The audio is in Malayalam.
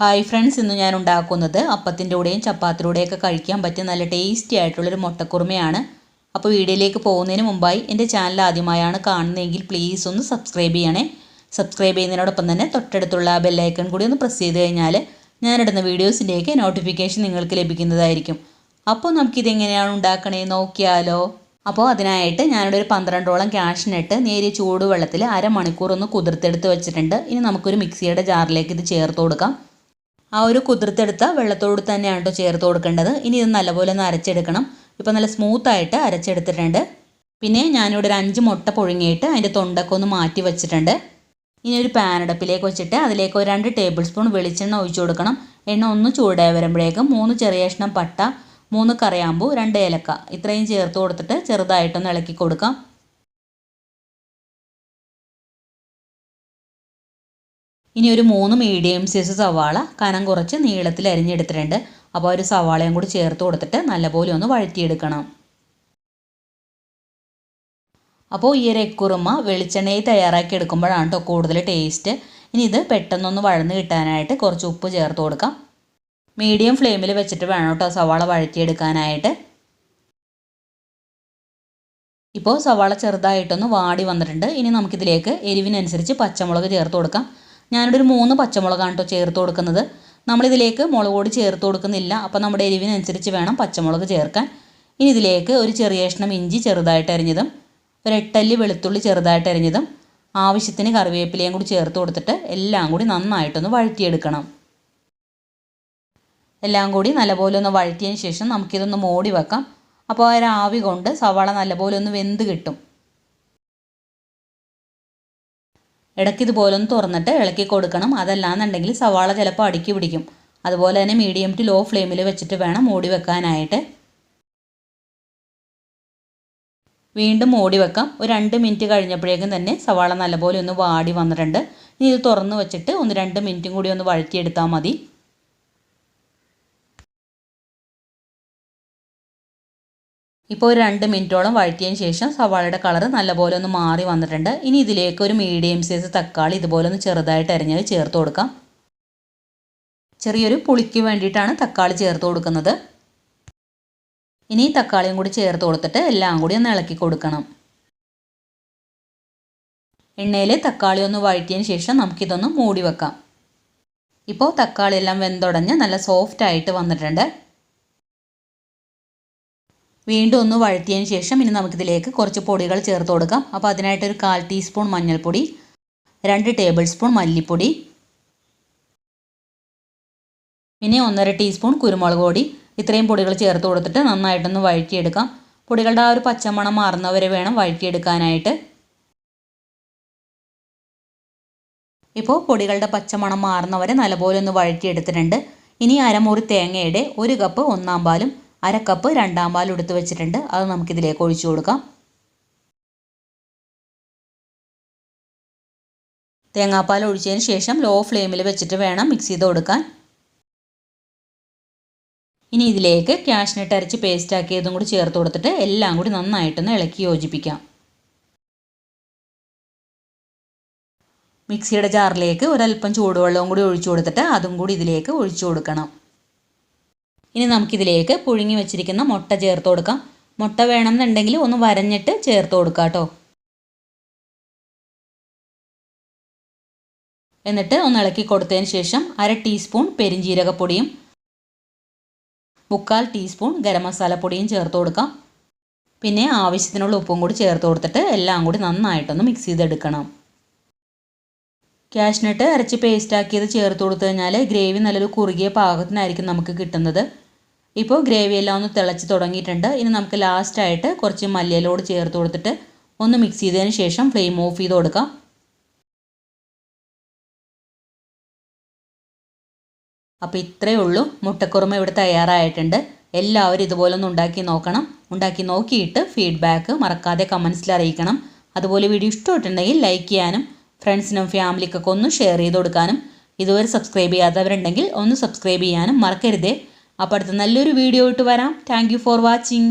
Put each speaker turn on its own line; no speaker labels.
ഹായ് ഫ്രണ്ട്സ് ഇന്ന് ഞാൻ ഉണ്ടാക്കുന്നത് അപ്പത്തിന്റെ കൂടെയും ചപ്പാത്തിലൂടെയൊക്കെ കഴിക്കാൻ പറ്റിയ നല്ല ടേസ്റ്റി ആയിട്ടുള്ളൊരു മുട്ടക്കുറുമയാണ്. അപ്പോൾ വീഡിയോയിലേക്ക് പോകുന്നതിന് മുമ്പായി എന്റെ ചാനൽ ആദ്യമായാണ് കാണുന്നതെങ്കിൽ പ്ലീസ് ഒന്ന് സബ്സ്ക്രൈബ് ചെയ്യണേ. സബ്സ്ക്രൈബ് ചെയ്യുന്നതിനോടൊപ്പം തന്നെ തൊട്ടടുത്തുള്ള ബെല്ലൈക്കൺ കൂടി ഒന്ന് പ്രസ് ചെയ്ത് കഴിഞ്ഞാൽ ഞാനിടുന്ന വീഡിയോസിന്റെയൊക്കെ നോട്ടിഫിക്കേഷൻ നിങ്ങൾക്ക് ലഭിക്കുന്നതായിരിക്കും. അപ്പോൾ നമുക്കിതെങ്ങനെയാണ് ഉണ്ടാക്കണേ നോക്കിയാലോ. അപ്പോൾ അതിനായിട്ട് ഞാനിവിടെ ഒരു പന്ത്രണ്ടോളം ക്യാഷിനിട്ട് നേരിയ ചൂടുവെള്ളത്തിൽ അരമണിക്കൂർ ഒന്ന് കുതിർത്തെടുത്ത് വെച്ചിട്ടുണ്ട്. ഇനി നമുക്കൊരു മിക്സിയുടെ ജാറിലേക്ക് ഇത് ചേർത്ത് കൊടുക്കാം. ആ ഒരു കുതിർത്തെടുത്ത വെള്ളത്തോട് തന്നെയാണ് കേട്ടോ ചേർത്ത് കൊടുക്കേണ്ടത്. ഇനി ഇത് നല്ലപോലെ ഒന്ന് അരച്ചെടുക്കണം. ഇപ്പോൾ നല്ല സ്മൂത്തായിട്ട് അരച്ചെടുത്തിട്ടുണ്ട്. പിന്നെ ഞാനിവിടെ ഒരു അഞ്ച് മുട്ട പുഴുങ്ങിയിട്ട് അതിന്റെ തൊണ്ടൊക്കെ ഒന്ന് മാറ്റി വെച്ചിട്ടുണ്ട്. ഇനി ഒരു പാനടപ്പിലേക്ക് വെച്ചിട്ട് അതിലേക്ക് ഒരു രണ്ട് ടേബിൾ സ്പൂൺ വെളിച്ചെണ്ണ ഒഴിച്ചു കൊടുക്കണം. എണ്ണ ഒന്ന് ചൂടായി വരുമ്പോഴേക്കും മൂന്ന് ചെറിയ കഷ്ണം പട്ട മൂന്ന് കറിയാമ്പൂ രണ്ട് ഏലക്ക. ഇത്രയും ചേർത്ത് കൊടുത്തിട്ട് ചെറുതായിട്ടൊന്ന് ഇളക്കി കൊടുക്കാം. ഇനി ഒരു മൂന്ന് മീഡിയം സൈസ് സവാള കനം കുറച്ച് നീളത്തിൽ അരിഞ്ഞെടുത്തിട്ടുണ്ട്. അപ്പോൾ ഒരു സവാളയും കൂടി ചേർത്ത് കൊടുത്തിട്ട് നല്ലപോലെ ഒന്ന് വഴറ്റിയെടുക്കണം. അപ്പോൾ ഈ ഒരു എക്കുറുമ വെളിച്ചെണ്ണയിൽ തയ്യാറാക്കി എടുക്കുമ്പോഴാണ് കേട്ടോ കൂടുതൽ ടേസ്റ്റ് ഇനി ഇത് പെട്ടെന്നൊന്ന് വഴന്ന് കിട്ടാനായിട്ട് കുറച്ച് ഉപ്പ് ചേർത്ത് കൊടുക്കാം. മീഡിയം ഫ്ലെയിമിൽ വെച്ചിട്ട് വേണം കേട്ടോ സവാള വഴറ്റിയെടുക്കാനായിട്ട്. ഇപ്പോൾ സവാള ചെറുതായിട്ടൊന്ന് വാടി വന്നിട്ടുണ്ട്. ഇനി നമുക്കിതിലേക്ക് എരിവിനനുസരിച്ച് പച്ചമുളക് ചേർത്ത് കൊടുക്കാം. ഞാനിവിടെ ഒരു മൂന്ന് പച്ചമുളകാണ് കേട്ടോ ചേർത്ത് കൊടുക്കുന്നത്. നമ്മളിതിലേക്ക് മുളക് പൊടി ചേർത്ത് കൊടുക്കുന്നില്ല. അപ്പോൾ നമ്മുടെ എരിവിനനുസരിച്ച് വേണം പച്ചമുളക് ചേർക്കാൻ. ഇനി ഇതിലേക്ക് ഒരു ചെറിയ കഷ്ണം ഇഞ്ചി ചെറുതായിട്ട് അരിഞ്ഞതും ഒരു എട്ടല്ലി വെളുത്തുള്ളി ചെറുതായിട്ട് അരിഞ്ഞതും ആവശ്യത്തിന് കറിവേപ്പിലയും കൂടി ചേർത്ത് കൊടുത്തിട്ട് എല്ലാം കൂടി നന്നായിട്ടൊന്ന് വഴറ്റിയെടുക്കണം. എല്ലാം കൂടി നല്ലപോലെ ഒന്ന് വഴറ്റിയതിന് ശേഷം നമുക്കിതൊന്ന് മൂടി വെക്കാം. അപ്പോൾ ആ ആവി കൊണ്ട് സവാള നല്ലപോലെ ഒന്ന് വെന്ത് കിട്ടും. ഇടയ്ക്ക് ഇതുപോലെ ഒന്ന് തുറന്നിട്ട് ഇളക്കി കൊടുക്കണം. അതല്ലാന്നുണ്ടെങ്കിൽ സവാള ചിലപ്പോൾ അടുക്കി പിടിക്കും. അതുപോലെ തന്നെ മീഡിയം ടു ലോ ഫ്ലെയിമിൽ വെച്ചിട്ട് വേണം മൂടി വെക്കാനായിട്ട്. വീണ്ടും മൂടി വെക്കാം. ഒരു രണ്ട് മിനിറ്റ് കഴിഞ്ഞപ്പോഴേക്കും തന്നെ സവാള നല്ലപോലെ ഒന്ന് വാടി വന്നിട്ടുണ്ട്. ഇനി ഇത് തുറന്ന് വെച്ചിട്ട് ഒന്ന് രണ്ട് മിനിറ്റും കൂടി ഒന്ന് വഴറ്റിയെടുത്താൽ മതി. ഇപ്പോൾ ഒരു രണ്ട് മിനിറ്റോളം വഴറ്റിയതിന് ശേഷം സവാളയുടെ കളർ നല്ലപോലെ ഒന്ന് മാറി വന്നിട്ടുണ്ട്. ഇനി ഇതിലേക്ക് ഒരു മീഡിയം സൈസ് തക്കാളി ഇതുപോലെ ഒന്ന് ചെറുതായിട്ട് അരിഞ്ഞത് ചേർത്ത് കൊടുക്കാം. ചെറിയൊരു പുളിക്ക് വേണ്ടിയിട്ടാണ് തക്കാളി ചേർത്ത് കൊടുക്കുന്നത്. ഇനി തക്കാളിയും കൂടി ചേർത്ത് കൊടുത്തിട്ട് എല്ലാം കൂടി ഒന്ന് ഇളക്കി കൊടുക്കണം. എണ്ണയിൽ തക്കാളി ഒന്ന് വഴറ്റിയതിന് ശേഷം നമുക്കിതൊന്ന് മൂടി വെക്കാം. ഇപ്പോൾ തക്കാളി എല്ലാം വെന്തുടഞ്ഞ് നല്ല സോഫ്റ്റ് ആയിട്ട് വന്നിട്ടുണ്ട്. വീണ്ടും ഒന്ന് വഴറ്റിയതിന് ശേഷം ഇനി നമുക്കിതിലേക്ക് കുറച്ച് പൊടികൾ ചേർത്ത് കൊടുക്കാം. അപ്പോൾ അതിനായിട്ടൊരു കാൽ ടീസ്പൂൺ മഞ്ഞൾപ്പൊടി രണ്ട് ടേബിൾ സ്പൂൺ മല്ലിപ്പൊടി പിന്നെ ഒന്നര ടീസ്പൂൺ കുരുമുളക് പൊടി. ഇത്രയും പൊടികൾ ചേർത്ത് കൊടുത്തിട്ട് നന്നായിട്ടൊന്ന് വഴറ്റിയെടുക്കാം. പൊടികളുടെ ആ ഒരു പച്ചമണം മാറുന്നവരെ വേണം വഴറ്റിയെടുക്കാനായിട്ട്. ഇപ്പോൾ പൊടികളുടെ പച്ചമണം മാറുന്നവരെ നല്ലപോലെ ഒന്ന് വഴറ്റിയെടുത്തിട്ടുണ്ട്. ഇനി അരമുറി തേങ്ങയുടെ ഒരു കപ്പ് ഒന്നാം പാലും അര കപ്പ് രണ്ടാം പാൽ എടുത്ത് വെച്ചിട്ടുണ്ട്. അത് നമുക്കിതിലേക്ക് ഒഴിച്ചു കൊടുക്കാം. തേങ്ങാപ്പാൽ ഒഴിച്ചതിന് ശേഷം ലോ ഫ്ലെയിമിൽ വെച്ചിട്ട് വേണം മിക്സ് ചെയ്ത് കൊടുക്കാൻ. ഇനി ഇതിലേക്ക് ക്യാഷ്നട്ട് അരച്ച് പേസ്റ്റ് ആക്കിയതും കൂടി ചേർത്ത് കൊടുത്തിട്ട് എല്ലാം കൂടി നന്നായിട്ടൊന്ന് ഇളക്കി യോജിപ്പിക്കാം. മിക്സിയുടെ ജാറിലേക്ക് ഒരല്പം ചൂടുവെള്ളവും കൂടി ഒഴിച്ചു കൊടുത്തിട്ട് അതും കൂടി ഇതിലേക്ക് ഒഴിച്ചു കൊടുക്കണം. ഇനി നമുക്കിതിലേക്ക് പുഴുങ്ങി വെച്ചിരിക്കുന്ന മുട്ട ചേർത്ത് കൊടുക്കാം. മുട്ട വേണമെന്നുണ്ടെങ്കിൽ ഒന്ന് വരഞ്ഞിട്ട് ചേർത്ത് കൊടുക്കാം കേട്ടോ. എന്നിട്ട് ഒന്ന് ഇളക്കി കൊടുത്തതിന് ശേഷം അര ടീസ്പൂൺ പെരിഞ്ജീരകപ്പൊടിയും മുക്കാൽ ടീസ്പൂൺ ഗരം മസാലപ്പൊടിയും ചേർത്ത് കൊടുക്കാം. പിന്നെ ആവശ്യത്തിനുള്ള ഉപ്പും കൂടി ചേർത്ത് കൊടുത്തിട്ട് എല്ലാം കൂടി നന്നായിട്ടൊന്ന് മിക്സ് ചെയ്തെടുക്കണം. ക്യാഷ്നട്ട് അരച്ച് പേസ്റ്റ് ആക്കിയത് ചേർത്ത് കൊടുത്തു കഴിഞ്ഞാൽ ഗ്രേവി നല്ലൊരു കുറുകിയ പാകത്തിനായിരിക്കും നമുക്ക് കിട്ടുന്നത്. ഇപ്പോൾ ഗ്രേവി എല്ലാം ഒന്ന് തിളച്ച് തുടങ്ങിയിട്ടുണ്ട്. ഇനി നമുക്ക് ലാസ്റ്റായിട്ട് കുറച്ച് മല്ലിയിലോട് ചേർത്ത് കൊടുത്തിട്ട് ഒന്ന് മിക്സ് ചെയ്തതിന് ശേഷം ഫ്ലെയിം ഓഫ് ചെയ്ത് കൊടുക്കാം. അപ്പോൾ ഇത്രയേ ഉള്ളൂ. മുട്ടക്കുറുമ ഇവിടെ തയ്യാറായിട്ടുണ്ട്. എല്ലാവരും ഇതുപോലെ ഒന്ന് ഉണ്ടാക്കി നോക്കണം. ഉണ്ടാക്കി നോക്കിയിട്ട് ഫീഡ്ബാക്ക് മറക്കാതെ കമൻസിൽ അറിയിക്കണം. അതുപോലെ വീഡിയോ ഇഷ്ടമായിട്ടുണ്ടെങ്കിൽ ലൈക്ക് ചെയ്യാനും ഫ്രണ്ട്സിനും ഫാമിലിക്കൊക്കെ ഒന്ന് ഷെയർ ചെയ്ത് കൊടുക്കാനും ഇതുവരെ സബ്സ്ക്രൈബ് ചെയ്യാത്തവരുണ്ടെങ്കിൽ ഒന്ന് സബ്സ്ക്രൈബ് ചെയ്യാനും മറക്കരുതേ. അപ്പോൾ അടുത്ത നല്ലൊരു വീഡിയോ ഇട്ട് വരാം. Thank for watching